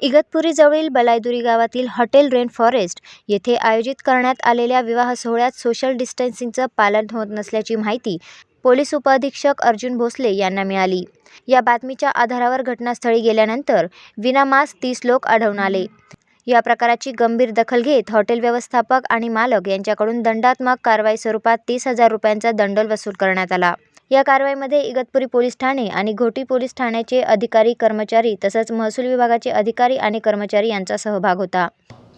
इगतपुरीजवळील बलायदुरी गावातील hotel rain forest येथे आयोजित करण्यात आलेल्या विवाह सोहळ्यात सोशल डिस्टन्सिंगचं पालन होत नसल्याची माहिती पोलीस उपअधीक्षक अर्जुन भोसले यांना मिळाली. या बातमीच्या आधारावर घटनास्थळी गेल्यानंतर विनामास्क तीस लोक आढळून आले. या प्रकाराची गंभीर दखल घेत हॉटेल व्यवस्थापक आणि मालक यांच्याकडून दंडात्मक कारवाई स्वरूपात तीस हजार रुपयांचा दंड वसूल करण्यात आला. या कारवाईमध्ये इगतपुरी पोलीस ठाणे आणि घोटी पोलीस ठाण्याचे अधिकारी कर्मचारी तसंच महसूल विभागाचे अधिकारी आणि कर्मचारी यांचा सहभाग होता.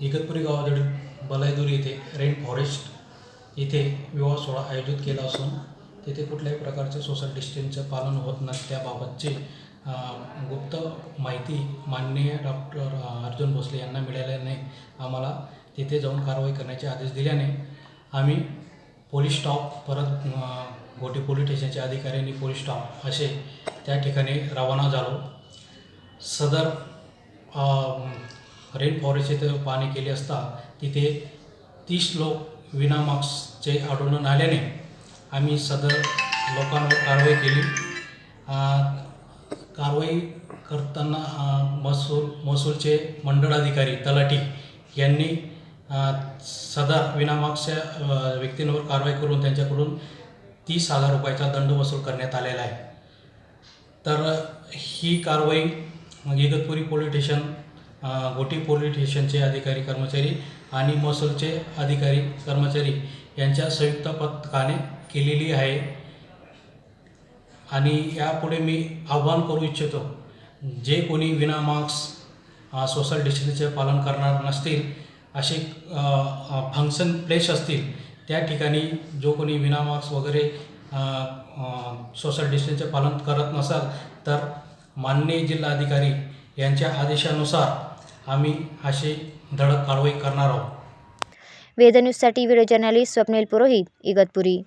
इगतपुरी गावाजवळील बलायदूर येथे रेन फॉरेस्ट येथे विवाह सोहळा आयोजित केला असून तिथे कुठल्याही प्रकारचे सोशल डिस्टन्सचं पालन होत नसल्याबाबतचे गुप्त माहिती माननीय डॉक्टर अर्जुन भोसले यांना मिळाल्याने आम्हाला तिथे जाऊन कारवाई करण्याचे आदेश दिल्याने आम्ही पोलीस स्टॉप परत गोटे घोटी पोलीस स्टेशनच्या अधिकारी आणि पोलीस स्टॉप असे त्या ठिकाणी रवाना झालो. सदर रेन फॉरेस्टचे येथे पाहणी केली असता तिथे तीस लोक विनामास्कचे आढळून आल्याने आम्ही सदर लोकांवर कारवाई केली. कारवाई करताना महसूल महसूलचे मंडळ अधिकारी तलाठी यांनी सदा सदर व्यक्तींवर कारवाई करून त्यांच्याकडून तीस हजार रुपयाचा दंड वसूल करण्यात आलेला आहे. तर ही कारवाई Igatpuri police station Ghoti police स्टेशनचे अधिकारी कर्मचारी आणि महसूलचे अधिकारी कर्मचारी यांच्या संयुक्त पथकाने केलेली आहे. आणि यापुढे मी आव्हान करू इच्छितो जे कोणी विना मास्क सोशल डिस्टन्सचे पालन करणार नसतील असे फंक्शन प्लेस असतील त्या ठिकाणी जो कोणी विनामास्क वगैरे सोशल डिस्टन्सचे पालन करत नसाल तर माननीय जिल्हाधिकारी यांच्या आदेशानुसार आम्ही असे धडक कारवाई करणार आहोत वेदन्यूजसाठी व्हिडिओ जर्नलिस्ट स्वप्नील पुरोहित, इगतपुरी.